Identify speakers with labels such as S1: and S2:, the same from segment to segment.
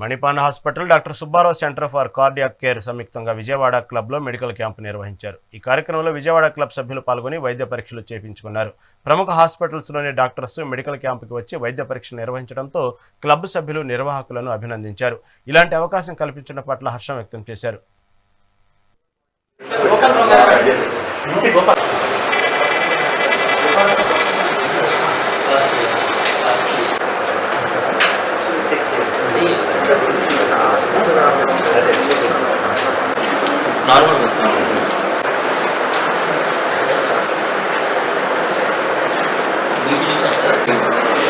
S1: Manipal hospital doctor Subbarao centre for cardiac care సంయుక్తంగా విజయవాడ క్లబ్లో medical camp నిర్వహించారు. ఈ కార్యక్రమంలో విజయవాడ క్లబ్ సభ్యులు పాల్గొని వైద్య పరీక్షలు చేయించుకున్నారు ప్రముఖ హాస్పిటల్స్లోని డాక్టర్స్ మెడికల్ క్యాంపుకి వచ్చి వైద్య పరీక్షలు నిర్వహించడంతో క్లబ్ సభ్యులు నిర్వాహకులను అభినందించారు. ఇలాంటి అవకాశం కల్పించడం పట్ల హర్షం వ్యక్తం చేశారు.
S2: Normal sir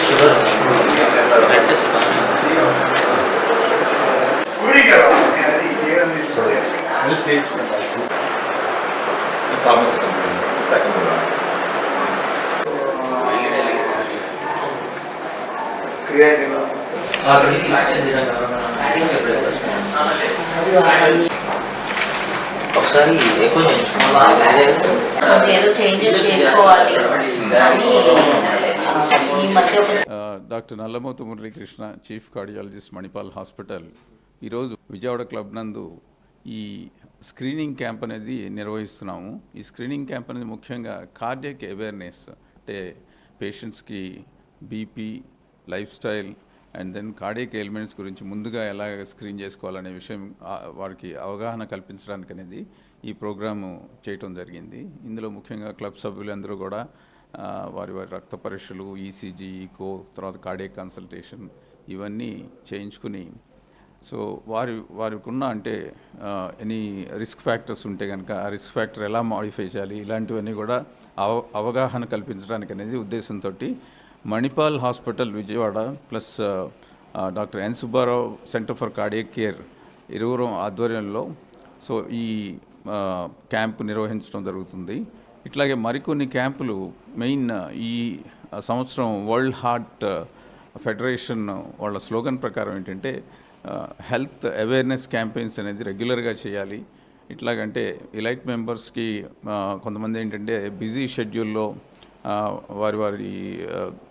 S2: sugar blood test.
S3: Pharmacy company second
S2: అక్కడికి
S4: doctor Nallamothu Muralikrishna chief cardiologist Manipal hospital. ఈరోజు విజయవాడ క్లబ్ నందు ఈ స్క్రీనింగ్ క్యాంప్ అనేది నిర్వహిస్తున్నాము. ఈ స్క్రీనింగ్ క్యాంప్ అనేది ముఖ్యంగా కార్డియక్ అవేర్నెస్ అంటే పేషెంట్స్కి BP life style and then cardiac elements గురించి ముందుగా ఎలా స్క్రీన్ చేసుకోవాలనే విషయం వారికి అవగాహన కల్పించడానికి అనేది ఈ ప్రోగ్రాము చేయటం జరిగింది. ఇందులో ముఖ్యంగా క్లబ్ సభ్యులందరూ కూడా వారి వారి రక్త పరీక్షలు ఈసీజీ ఈకో తర్వాత కార్డియక్ కన్సల్టేషన్ ఇవన్నీ చేయించుకుని సో వారి వారికి ఉన్న అంటే ఎనీ రిస్క్ ఫ్యాక్టర్స్ ఉంటే కనుక ఆ రిస్క్ ఫ్యాక్టర్ ఎలా మాడిఫై చేయాలి ఇలాంటివన్నీ కూడా అవ అవగాహన కల్పించడానికి అనేది ఉద్దేశంతో Manipal hospital Vijayawada plus doctor N. Subbarao centre for cardiac care ఇరువురు ఆధ్వర్యంలో. సో ఈ క్యాంపు నిర్వహించడం జరుగుతుంది. ఇట్లాగే మరికొన్ని క్యాంపులు మెయిన్ ఈ సంవత్సరం వరల్డ్ హార్ట్ ఫెడరేషన్ వాళ్ళ స్లోగన్ ప్రకారం ఏంటంటే హెల్త్ అవేర్నెస్ క్యాంపెయిన్స్ అనేది రెగ్యులర్గా చేయాలి. ఇట్లాగంటే ఇలైట్ మెంబర్స్కి కొంతమంది ఏంటంటే బిజీ షెడ్యూల్లో వారి వారి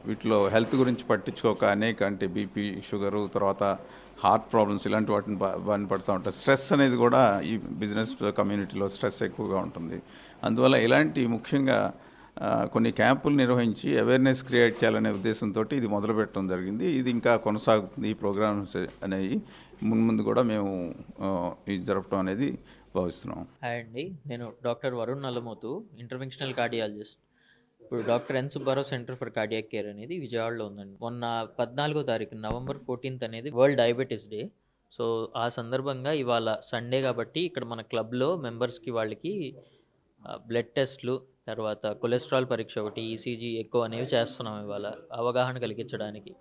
S4: వీటిలో హెల్త్ గురించి పట్టించుకోక అనేక అంటే బీపీ షుగరు తర్వాత హార్ట్ ప్రాబ్లమ్స్ ఇలాంటి వాటిని బా బారిన పడుతూ ఉంటారు. స్ట్రెస్ అనేది కూడా ఈ బిజినెస్ కమ్యూనిటీలో స్ట్రెస్ ఎక్కువగా ఉంటుంది. అందువల్ల ఇలాంటి ముఖ్యంగా కొన్ని క్యాంపులు నిర్వహించి అవేర్నెస్ క్రియేట్ చేయాలనే ఉద్దేశంతో ఇది మొదలుపెట్టడం జరిగింది. ఇది ఇంకా కొనసాగుతుంది. ఈ ప్రోగ్రామ్స్ అనేవి మున్ముందు కూడా మేము ఇది జరపడం అనేది భావిస్తున్నాం.
S2: హాయ్ అండి. నేను doctor Varun Nallamothu interventional cardiologist. ఇప్పుడు doctor N Subbarao centre for cardiac care అనేది విజయవాడలో ఉందండి. మొన్న పద్నాలుగో తారీఖు నవంబర్ ఫోర్టీన్త్ అనేది వరల్డ్ డయాబెటీస్ డే. సో ఆ సందర్భంగా ఇవాళ సండే కాబట్టి ఇక్కడ మన క్లబ్లో మెంబర్స్కి వాళ్ళకి బ్లడ్ టెస్ట్లు తర్వాత కొలెస్ట్రాల్ పరీక్ష ఒకటి ఈసీజీ ఎక్కువ అనేవి చేస్తున్నాం ఇవాళ అవగాహన కలిగించడానికి.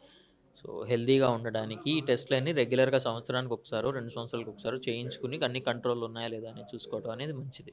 S2: సో హెల్తీగా ఉండడానికి ఈ టెస్ట్లన్నీ రెగ్యులర్గా సంవత్సరానికి ఒకసారి రెండు సంవత్సరాలకు ఒకసారి చేయించుకుని అన్ని కంట్రోల్ ఉన్నాయా లేదా అని చూసుకోవడం అనేది మంచిది.